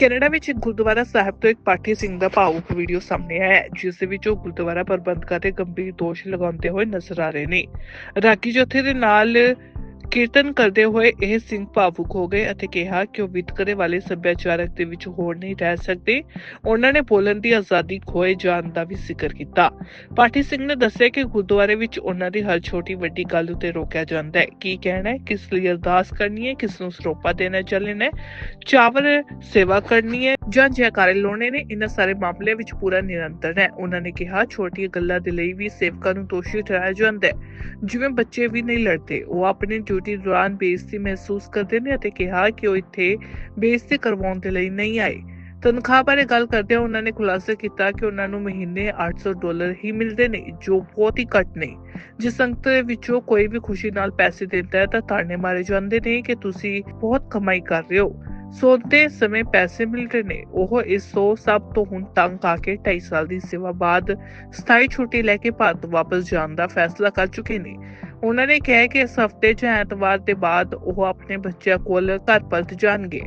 Canada ਵਿੱਚ ਇੱਕ ਗੁਰਦੁਆਰਾ ਸਾਹਿਬ ਤੋਂ ਇੱਕ ਪਾਠੀ ਸਿੰਘ ਦਾ ਭਾਵੁਕ ਵੀਡੀਓ ਸਾਹਮਣੇ ਆਇਆ ਹੈ, ਜਿਸ ਦੇ ਵਿੱਚ ਉਹ ਗੁਰਦੁਆਰਾ ਪ੍ਰਬੰਧਕਾਂ ਤੇ ਗੰਭੀਰ ਦੋਸ਼ ਲਗਾਉਂਦੇ ਹੋਏ ਨਜ਼ਰ ਆ ਰਹੇ ਨੇ। ਰਾਗੀ ਜੋਥੇ ਦੇ ਨਾਲ ਕੀਰਤਨ ਕਰਦੇ ਹੋਏ ਇਹ ਸਿੰਘ ਭਾਵੁਕ ਹੋ ਗਏ ਅਤੇ ਕਿਹਾ ਕਿ ਉਹ ਵਿਤਕਰੇ ਵਾਲੇ ਸੱਭਿਆਚਾਰਕ ਦੇ ਵਿੱਚ ਹੋਰ ਨਹੀਂ ਰਹਿ ਸਕਦੇ। ਉਹਨਾਂ ਨੇ ਬੋਲਣ ਦੀ ਆਜ਼ਾਦੀ ਖੋਏ ਜਾਣ ਦਾ ਵੀ ਜ਼ਿਕਰ ਕੀਤਾ। ਪਾਠੀ ਸਿੰਘ ਨੇ ਦੱਸਿਆ ਕਿ ਗੁਰਦੁਆਰੇ ਵਿੱਚ ਉਹਨਾਂ ਦੀ ਹਰ ਛੋਟੀ ਵੱਡੀ ਗੱਲ ਉਤੇ ਰੋਕਿਆ ਜਾਂਦਾ ਹੈ। ਕੀ ਕਹਿਣਾ ਹੈ? ਕਿਸ ਲਈ ਅਰਦਾਸ ਕਰਨੀ ਹੈ? ਕਿਸ ਨੂੰ ਸਰੋਪਾ ਦੇਣਾ ਚੱਲਣਾ ਹੈ? ਚਾਵਲ ਸੇਵਾ ਕਰਨੀ ਹੈ ਜਾਂ ਜੈਕਾਰੇ ਲਾਉਣੇ ਨੇ? ਇਹਨਾਂ ਸਾਰੇ ਮਾਮਲਿਆਂ ਵਿੱਚ ਪੂਰਾ ਨਿਰੰਤਰ ਹੈ। ਉਹਨਾਂ ਨੇ ਕਿਹਾ, ਛੋਟੀਆਂ ਗੱਲਾਂ ਦੇ ਲਈ ਵੀ ਸੇਵਕਾਂ ਨੂੰ ਦੋਸ਼ੀ ਠਹਿਰਾਇਆ ਜਾਂਦਾ ਹੈ। ਜਿਵੇਂ ਬੱਚੇ ਵੀ ਨਹੀਂ ਲੜਦੇ, ਉਹ ਆਪਣੇ ਡਿਊਟੀ ਦੌਰਾਨ ਬੇਇੱਜ਼ਤੀ ਮਹਿਸੂਸ ਕਰਦੇ ਨੇ ਅਤੇ ਕਿਹਾ ਕਿ ਉਹ ਇੱਥੇ ਬੇਇੱਜ਼ਤੀ ਕਰਵਾਉਣ ਦੇ ਲਈ ਨਹੀਂ ਆਏ। ਤਨਖਾਹ ਬਾਰੇ ਗੱਲ ਕਰਦਿਆਂ ਉਹਨਾਂ ਨੇ ਖੁਲਾਸਾ ਕੀਤਾ ਕਿ ਉਹਨਾਂ ਨੂੰ ਮਹੀਨੇ 800 ਡਾਲਰ ਹੀ ਮਿਲਦੇ ਨੇ, ਜੋ ਬਹੁਤ ਹੀ ਘੱਟ ਨੇ। ਜੇ ਸੰਗਤ ਦੇ ਵਿੱਚੋਂ ਕੋਈ ਵੀ ਖੁਸ਼ੀ ਨਾਲ ਪੈਸੇ ਦਿੰਦਾ ਹੈ ਤਾਂ ਤਾਣੇ ਮਾਰੇ ਜਾਂਦੇ ਨੇ ਕਿ ਤੁਸੀਂ ਬਹੁਤ ਕਮਾਈ ਕਰ ਰਹੇ ਹੋ। ਸੋਤੇ ਸਮੇਂ ਪੈਸੇ ਮਿਲ ਰਹੇ ਨੇ। ਉਹ ਇਸ ਤੋਂ ਸਭ ਤੋਂ ਹੁਣ ਤੰਗ ਆ ਕੇ 2.5 ਸਾਲ ਦੀ ਸੇਵਾ ਬਾਅਦ ਸਥਾਈ ਛੁੱਟੀ ਲੈ ਕੇ ਭਾਰਤ ਵਾਪਸ ਜਾਣ ਦਾ ਫੈਸਲਾ ਕਰ ਚੁੱਕੇ ਨੇ। ਉਹਨਾਂ ਨੇ ਕਿਹਾ ਕਿ ਇਸ ਹਫ਼ਤੇ 'ਚ ਐਤਵਾਰ ਦੇ ਬਾਅਦ ਉਹ ਆਪਣੇ ਬੱਚਿਆਂ ਕੋਲ ਘਰ ਪਰਤ ਜਾਣਗੇ।